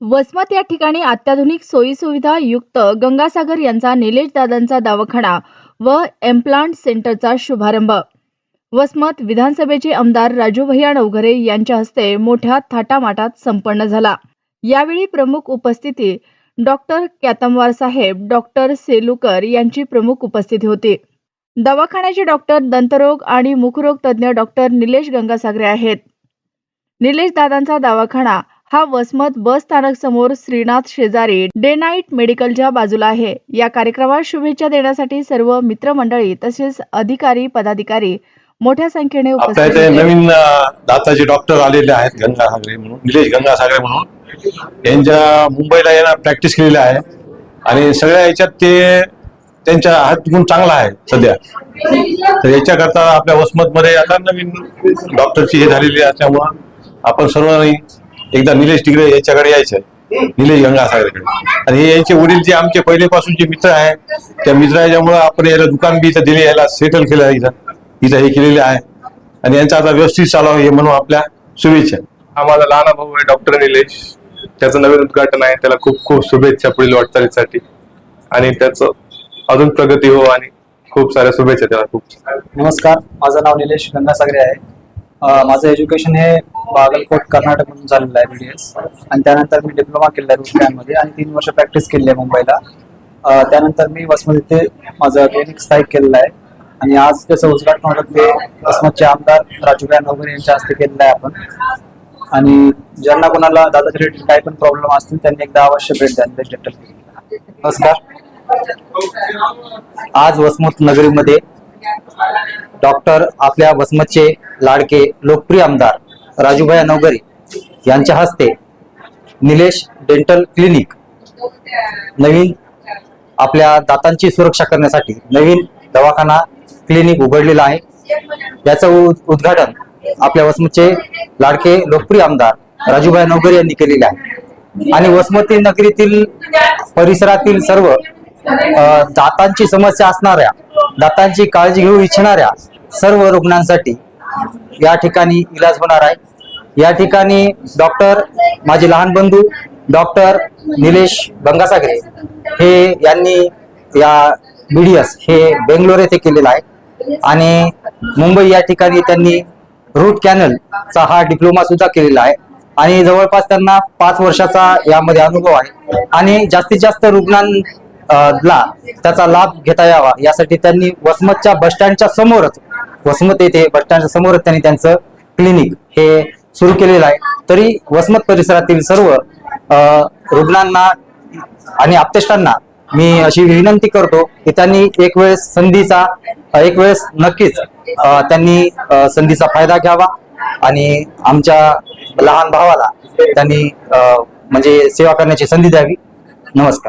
वसमत या ठिकाणी अत्याधुनिक सोयीसुविधा युक्त गंगासागर यांचा निलेश दादांचा दवाखाना व एम्प्लांट सेंटरचा शुभारंभ. वसमत विधानसभेचे आमदार राजू भैया नवघरे यांच्या हस्ते मोठ्या थाटामाटात संपन्न झाला. यावेळी प्रमुख उपस्थिती डॉक्टर कॅतमवार साहेब डॉक्टर सेलुकर यांची प्रमुख उपस्थिती होती. दवाखान्याचे डॉक्टर दंतरोग आणि मुखरोग तज्ज्ञ डॉक्टर निलेश गंगासागरे आहेत. निलेश दादांचा दवाखाना हा वसमत बस स्थानक समोर श्रीनाथ शेजारी डे नाईट मेडिकलच्या बाजूला आहे. या कार्यक्रमात शुभेच्छा देण्यासाठी सर्व मित्रमंडळी तसेच अधिकारी पदाधिकारी मोठ्या संख्येने उपस्थित नवीन दाताचे डॉक्टर आलेले आहेत गंगा सागरे म्हणून निलेश गंगा सागरे म्हणून. यांच्या मुंबईला येणार प्रॅक्टिस केलेली आहे. आणि सगळ्या याच्यात ते त्यांचा हात गुण चांगला आहे सध्या. तर याच्याकरता आपल्या वसमत मध्ये आता नवीन डॉक्टरची हे झालेली असल्यामुळं आपण सर्वांनी एकदा निलेश टिगरे याच्याकडे यायचं. निलेश गंगा सागरेकडे आणि हे यांचे वडील जे आमचे पहिलेपासूनचे मित्र आहे त्या मित्राच्यामुळं आपण याला दुकान बी इथं दिले याला सेटल केलं आहे इथं. इथं हे केलेले आहे. आणि यांचं आता व्यवस्थित चालावं हे म्हणून आपल्या शुभेच्छा. हा माझा लहान भाऊ आहे डॉक्टर निलेश. त्याचं नवीन उद्घाटन आहे. त्याला खूप खूप शुभेच्छा पुढील वाटचालीसाठी. आणि त्याचं अजून प्रगती हो आणि खूप साऱ्या शुभेच्छा त्याला. खूप नमस्कार. माझं नाव निलेश गंगासागरे आहे. माझं एज्युकेशन हे बागलकोट कर्नाटक मधून झालेलं आहे बीडीएस आणि त्यानंतर मी डिप्लोमा केलेला आहे रुपयांमध्ये आणि तीन वर्ष प्रॅक्टिस केली आहे मुंबईला. त्यानंतर मी वसमत इथे माझं क्लिनिक स्थायिक केलेलं आहे. आणि आज त्याचं उद्घाटन होतं ते वसमतचे आमदार राजूभाई नवगरे यांच्या हस्ते केलेलं आहे आपण. आणि ज्यांना कोणाला दादाच्या रिलेटेड काही पण प्रॉब्लेम असतील त्यांनी एकदा अवश्य भेट द्या डॉक्टर नमस्कार. आज वसमत नगरीमध्ये डॉक्टर आपल्या वसमतचे लाडके लोकप्रिय आमदार राजूभाई नवगरे यांच्या हस्ते निलेश डेंटल क्लिनिक नवीन आपल्या दातांची सुरक्षा करण्यासाठी नवीन दवाखाना क्लिनिक उघडलेला आहे. याचं उद्घाटन आपल्या वसमतचे लाडके लोकप्रिय आमदार राजूभाई नवगरे यांनी केलेले आहे. आणि वसमती नगरीतील परिसरातील सर्व दातांची समस्या असणाऱ्या दातांची काळजी घेऊ इच्छिणाऱ्या सर्व रुग्णांसाठी या ठिकाणी इलाज होणार आहे. या ठिकाणी डॉक्टर माझे लहान बंधू डॉक्टर निलेश गंगासागरे हे यांनी या बीडीएस हे बेंगलोर येथे केलेलं आहे. आणि मुंबई या ठिकाणी त्यांनी रूट कॅनलचा हा डिप्लोमा सुद्धा केलेला आहे. आणि जवळपास त्यांना पाच वर्षाचा यामध्ये अनुभव आहे. आणि जास्तीत जास्त रुग्णां ला त्याचा लाभ घेता यावा. यासाठी त्यांनी वसमतच्या बस स्टँडच्या समोरच वसमत येथे बस स्टँडच्या समोरच त्यांनी त्यांचं क्लिनिक हे सुरू केलेलं आहे. तरी वसमत परिसरातील सर्व रुग्णांना आणि आप्तेष्टांना मी अशी विनंती करतो की त्यांनी एक वेळेस संधीचा एक वेळेस नक्कीच त्यांनी संधीचा फायदा घ्यावा आणि आमच्या लहान भावाला त्यांनी म्हणजे सेवा करण्याची संधी द्यावी. नमस्कार.